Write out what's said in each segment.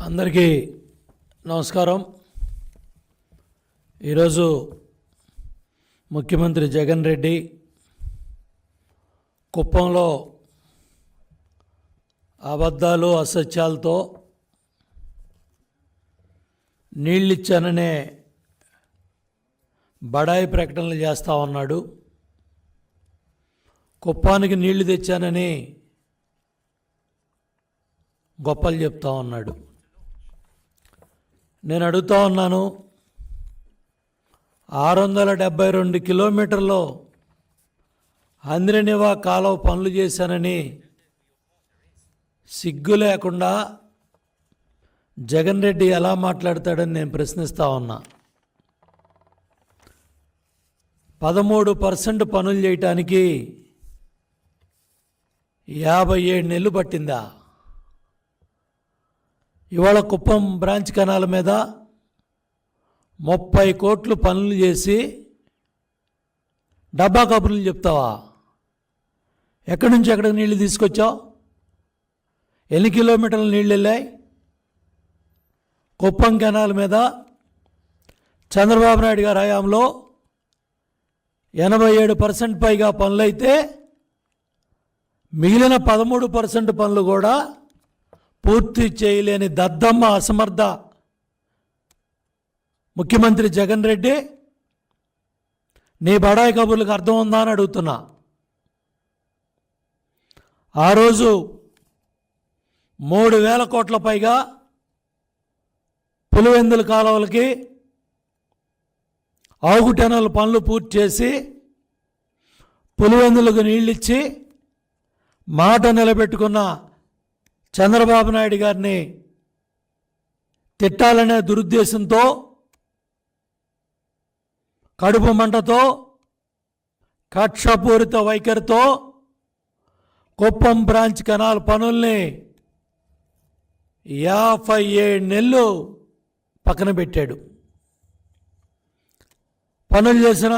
అందరికీ నమస్కారం. ఈరోజు ముఖ్యమంత్రి జగన్ రెడ్డి కుప్పంలో అబద్ధాలు అసత్యాలతో నీళ్ళిచ్చాననే బడాయి ప్రకటనలు చేస్తూ ఉన్నాడు. కుప్పానికి నీళ్ళు తెచ్చానని గొప్పలు చెప్తా ఉన్నాడు. నేను అడుగుతా ఉన్నాను ఆరు వందల డెబ్బై రెండు కిలోమీటర్లో అంద్రనివా కాలువ పనులు చేశానని సిగ్గు లేకుండా జగన్ రెడ్డి ఎలా మాట్లాడతాడని నేను ప్రశ్నిస్తా ఉన్నా. పదమూడు పర్సెంట్ పనులు చేయటానికి యాభై ఏడు నెలలు పట్టిందా? ఇవాళ కుప్పం బ్రాంచ్ కెనాల మీద ముప్పై కోట్లు పనులు చేసి డబ్బా కబుర్లు చెప్తావా? ఎక్కడి నుంచి ఎక్కడికి నీళ్ళు తీసుకొచ్చావు? ఎన్ని కిలోమీటర్లు నీళ్ళు వెళ్ళాయి కుప్పం కెనాల్ మీద చంద్రబాబు నాయుడు గారి హయాంలో ఎనభై ఏడు పర్సెంట్ పైగా పనులైతే మిగిలిన పదమూడు పర్సెంట్ పనులు కూడా పూర్తి చేయలేని దద్దమ్మ అసమర్థ ముఖ్యమంత్రి జగన్ రెడ్డి నీ బడాయి కబుర్లకు అర్థం ఉందా అని అడుగుతున్నా. ఆ రోజు మూడు వేల కోట్ల పైగా పులివెందుల కాలువలకి ఆగుటెనల పనులు పూర్తి చేసి పులివెందులకు నీళ్ళిచ్చి మాట నిలబెట్టుకున్న చంద్రబాబు నాయుడు గారిని తిట్టాలనే దురుద్దేశంతో కడుపు మంటతో కక్షపూరిత వైఖరితో కుప్పం బ్రాంచ్ కెనాల్ పనుల్ని యాభై ఏడు నెలలు పక్కన పెట్టాడు. పనులు చేసిన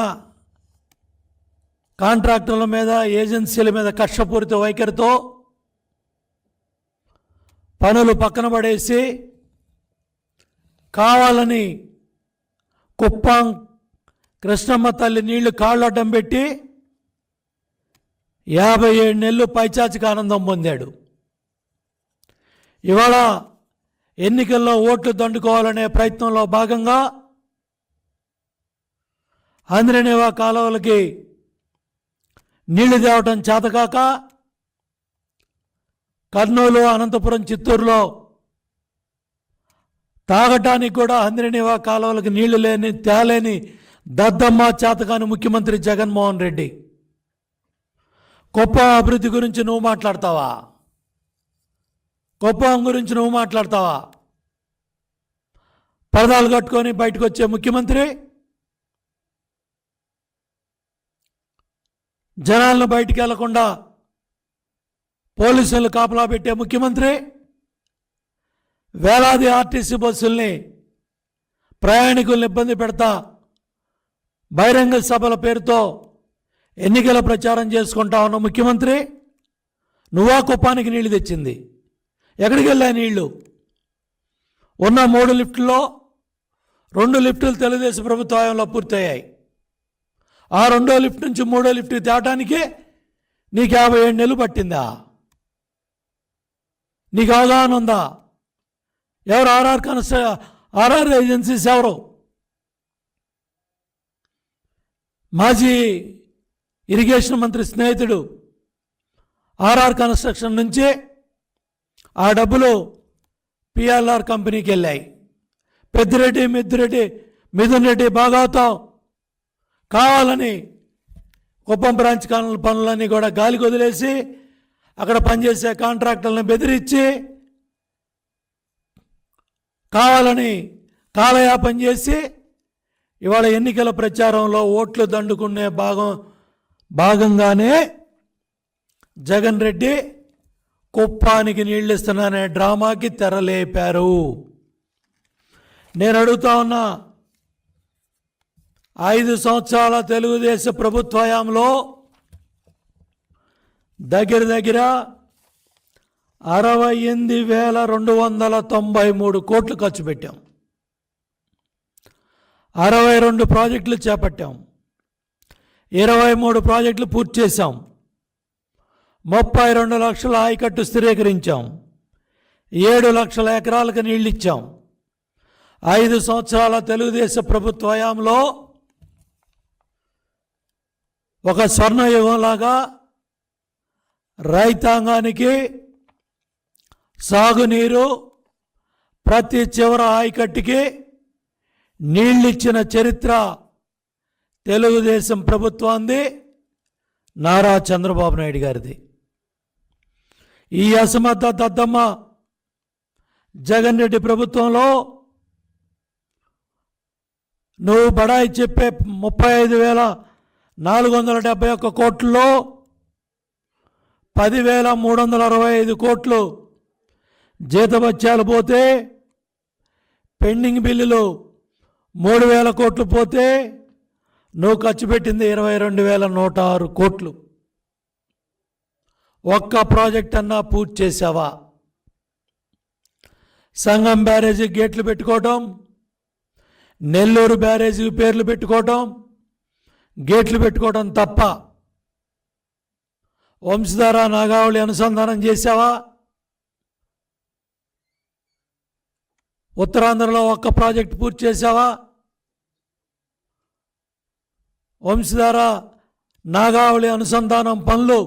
కాంట్రాక్టర్ల మీద ఏజెన్సీల మీద కక్షపూరిత వైఖరితో పనులు పక్కన పడేసి కావాలని కుప్పం కృష్ణమ్మ తల్లి నీళ్ళు కాళ్ళడ్డం పెట్టి యాభై ఏడు నెలలు పైచాచిక ఆనందం పొందాడు. ఇవాళ ఎన్నికల్లో ఓట్లు దండుకోవాలనే ప్రయత్నంలో భాగంగా ఆంధ్రనేవా కాలువలకి నీళ్ళు తేవటం చేతకాక కర్నూలు అనంతపురం చిత్తూరులో తాగటానికి కూడా అందిననివా కాలువలకు నీళ్ళు లేని తేలేని దద్దమ్మ చేతకాని ముఖ్యమంత్రి జగన్మోహన్ రెడ్డి. కుప్పం అభివృద్ధి గురించి నువ్వు మాట్లాడతావా? కుప్పం గురించి నువ్వు మాట్లాడతావా? పరదాలు కట్టుకొని బయటకు వచ్చే ముఖ్యమంత్రి? జనాలను బయటికి వెళ్ళకుండా పోలీసులు కాపలా పెట్టే ముఖ్యమంత్రి వేలాది ఆర్టీసీ బస్సుల్ని ప్రయాణికులను ఇబ్బంది పెడతా బహిరంగ సభల పేరుతో ఎన్నికల ప్రచారం చేసుకుంటా ఉన్న ముఖ్యమంత్రి నువ్వా కుప్పానికి నీళ్ళు తెచ్చింది? ఎక్కడికి వెళ్ళా నీళ్ళు? ఉన్న మూడు లిఫ్టుల్లో రెండు లిఫ్టులు తెలుగుదేశం ప్రభుత్వ హయాంలో పూర్తయ్యాయి. ఆ రెండో లిఫ్ట్ నుంచి మూడో లిఫ్ట్ తేవటానికి నీకు యాభై ఏడు నెలలు పట్టిందా? నీకు అవగాహన ఉందా? ఎవరు ఆర్ఆర్ కన్స్ట ఆర్ఆర్ ఏజెన్సీస్ ఎవరు? మాజీ ఇరిగేషన్ మంత్రి స్నేహితుడు ఆర్ఆర్ కన్స్ట్రక్షన్ నుంచి ఆ డబ్బులు పిఎల్ఆర్ కంపెనీకి వెళ్ళాయి. పెద్దిరెడ్డి మిద్దిరెడ్డి మిథున్ రెడ్డి భాగవతం కావాలని కుప్పం బ్రాంచ్ కానుల పనులన్నీ కూడా గాలికి వదిలేసి అక్కడ పనిచేసే కాంట్రాక్టర్లను బెదిరించి కావాలని కాలయాపన చేసి ఇవాళ ఎన్నికల ప్రచారంలో ఓట్లు దండుకునే భాగం భాగంగానే జగన్ రెడ్డి కుప్పానికి నీళ్ళిస్తున్నానే డ్రామాకి తెరలేపారు. నేను అడుగుతా ఉన్నా ఐదు సంవత్సరాల తెలుగుదేశం ప్రభుత్వ హయాంలో దగ్గర దగ్గర అరవై ఎనిమిది వేల రెండు వందల తొంభై మూడు కోట్లు ఖర్చు పెట్టాం. అరవై రెండు ప్రాజెక్టులు చేపట్టాం. ఇరవై మూడు ప్రాజెక్టులు పూర్తి చేశాం. ముప్పై రెండు లక్షల ఆయకట్టు స్థిరీకరించాం. ఏడు లక్షల ఎకరాలకు నీళ్ళు ఇచ్చాం. ఐదు సంవత్సరాల తెలుగుదేశం ప్రభుత్వ హయాంలో ఒక స్వర్ణయుగంలాగా రైతాంగానికి సాగునీరు ప్రతి చివర ఆయకట్టుకి నీళ్ళిచ్చిన చరిత్ర తెలుగుదేశం ప్రభుత్వాన్ని నారా చంద్రబాబు నాయుడు గారిది. ఈ అసమర్థ దద్దమ్మ జగన్ రెడ్డి ప్రభుత్వంలో నువ్వు బడాయి చెప్పే ముప్పై ఐదు వేల నాలుగు వందల డెబ్బై ఒక్క కోట్లలో పదివేల మూడు వందల అరవై ఐదు కోట్లు జీతభత్యాలు పోతే పెండింగ్ బిల్లులు మూడు వేల కోట్లు పోతే నువ్వు ఖర్చు పెట్టింది ఇరవై రెండు వేల నూట ఆరు కోట్లు. ఒక్క ప్రాజెక్ట్ అన్నా పూర్తి చేసావా? సంగం బ్యారేజీ గేట్లు పెట్టుకోవటం నెల్లూరు బ్యారేజీ పేర్లు పెట్టుకోవటం గేట్లు పెట్టుకోవటం తప్ప వంశధార నాగావళి అనుసంధానం చేసావా ఉత్తరాంధ్రలో ఒక్క ప్రాజెక్ట్ పూర్తి చేశావా? వంశధార నాగావళి అనుసంధానం పనులు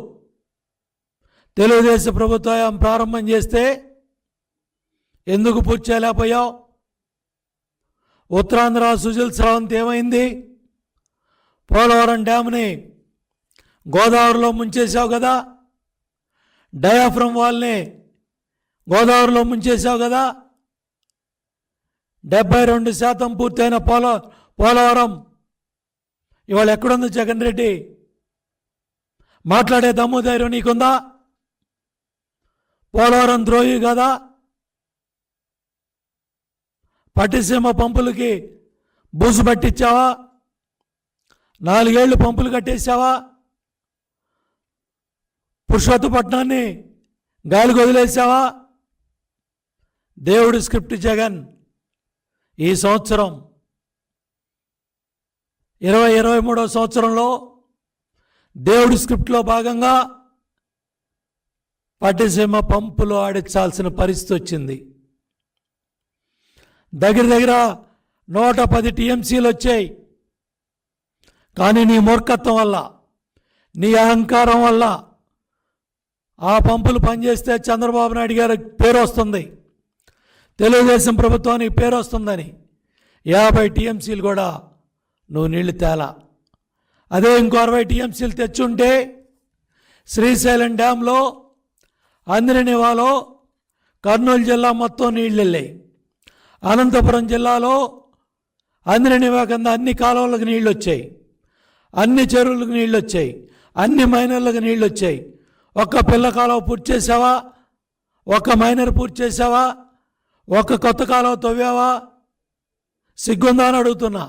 తెలుగుదేశం ప్రభుత్వం ప్రారంభం చేస్తే ఎందుకు పూర్తి చేయలేకపోయావు? ఉత్తరాంధ్ర సుజల్ స్రవంతి ఏమైంది? పోలవరం డ్యామ్ని గోదావరిలో ముంచేసావు కదా. డయాఫ్రమ్ వాల్ని గోదావరిలో ముంచేసావు కదా. డెబ్బై రెండు శాతం పూర్తయిన పోల పోలవరం. ఇవాళ ఎక్కడుంది జగన్ రెడ్డి? మాట్లాడే దమ్ము ధైర్యం నీకుందా? పోలవరం ద్రోహి కదా. పట్టిసీమ పంపులకి బూజు పట్టించావా? నాలుగేళ్ళు పంపులు కట్టేశావా? పురుషోత్తపట్నాన్ని గాలికి వదిలేసావా? దేవుడు స్క్రిప్ట్ జగన్ ఈ సంవత్సరం ఇరవై ఇరవై మూడవ సంవత్సరంలో దేవుడి స్క్రిప్ట్లో భాగంగా పట్టిసీమ పంపులు ఆడించాల్సిన పరిస్థితి వచ్చింది. దగ్గర దగ్గర నూట పది టీఎంసీలు వచ్చాయి. కానీ నీ మూర్ఖత్వం వల్ల నీ అహంకారం వల్ల ఆ పంపులు పనిచేస్తే చంద్రబాబు నాయుడు గారి పేరు వస్తుంది. తెలుగుదేశం ప్రభుత్వానికి పేరు వస్తుందని యాభై టీఎంసీలు కూడా నువ్వు నీళ్ళు తేలా. అదే ఇంకో అరవై టీఎంసీలు తెచ్చుంటే శ్రీశైలం డ్యాంలో అందిననివాలో కర్నూలు జిల్లా మొత్తం నీళ్ళు వెళ్ళాయి అనంతపురం జిల్లాలో అందిననివా కింద అన్ని కాలువలకు నీళ్ళు వచ్చాయి అన్ని చెరువులకు నీళ్ళు వచ్చాయి అన్ని మైనర్లకు నీళ్ళు వచ్చాయి ఒక్క పిల్ల కాలువ పూర్తి చేసావా ఒక్క మైనర్ పూర్తి చేసావా ఒక్క కొత్త కాలువ తవ్వావా? సిగ్గుందా అని అడుగుతున్నా.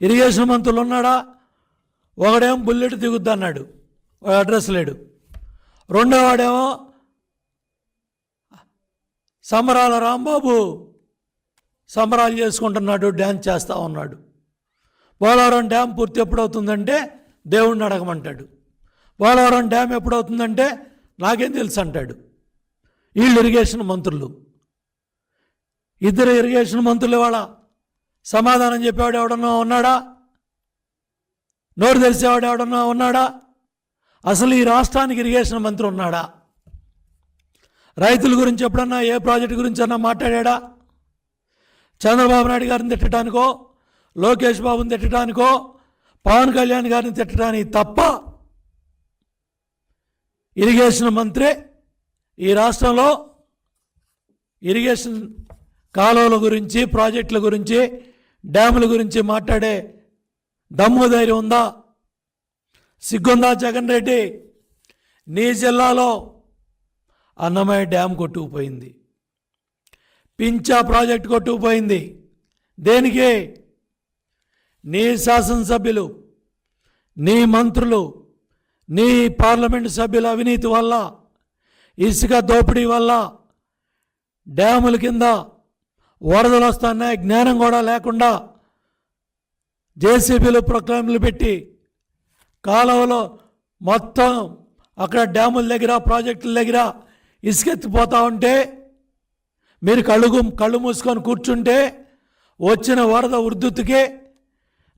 ఇరిగేషన్ మంత్రులు ఉన్నాడా? ఒకడేమో బుల్లెట్ దిగుద్ది అన్నాడు. అడ్రస్ లేడు. రెండో వాడేమో సంబరాల రాంబాబు సంబరాలు చేసుకుంటున్నాడు డ్యాన్స్ చేస్తూ ఉన్నాడు. పోలవరం డ్యామ్ పూర్తి ఎప్పుడవుతుందంటే దేవుణ్ణి అడగమంటాడు. పోలవరం డ్యామ్ ఎప్పుడవుతుందంటే నాకేం తెలుసు అంటాడు. వీళ్ళు ఇరిగేషన్ మంత్రులు. ఇద్దరు ఇరిగేషన్ మంత్రులు ఇవాళ సమాధానం చెప్పేవాడు ఎవడన్నా ఉన్నాడా? నోరు తెలిసేవాడు ఎవడన్నా ఉన్నాడా? అసలు ఈ రాష్ట్రానికి ఇరిగేషన్ మంత్రి ఉన్నాడా? రైతుల గురించి ఎప్పుడన్నా ఏ ప్రాజెక్టు గురించి అన్నా మాట్లాడా చంద్రబాబు నాయుడు గారిని తిట్టడానికో లోకేష్ బాబుని తిట్టడానికో పవన్ కళ్యాణ్ గారిని తిట్టడానికి తప్ప ఇరిగేషన్ మంత్రి ఈ రాష్ట్రంలో ఇరిగేషన్ కాలువల గురించి ప్రాజెక్టుల గురించి డ్యాముల గురించి మాట్లాడే దమ్ము ధైర్యం ఉందా? సిగ్గుందా జగన్ రెడ్డి? నీ జిల్లాలో అన్నమయ్య డ్యామ్ కొట్టుకుపోయింది. పించా ప్రాజెక్ట్ కొట్టుకుపోయింది. దేనికి? నీ శాసనసభ్యులు నీ మంత్రులు నీ పార్లమెంటు సభ్యుల అవినీతి వల్ల ఇసుక దోపిడీ వల్ల డ్యాముల కింద వరదలు వస్తున్నాయి జ్ఞానం కూడా లేకుండా జేసీబీలు ప్రొక్లైమ్లు పెట్టి కాలువలో మొత్తం అక్కడ డ్యాముల దగ్గర ప్రాజెక్టుల దగ్గర ఇసుకెత్తిపోతూ ఉంటే మీరు కళ్ళు కళ్ళు మూసుకొని కూర్చుంటే వచ్చిన వరద ఉర్దుతుకే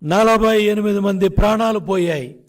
నలభై ఎనిమిది మంది ప్రాణాలు పోయాయి.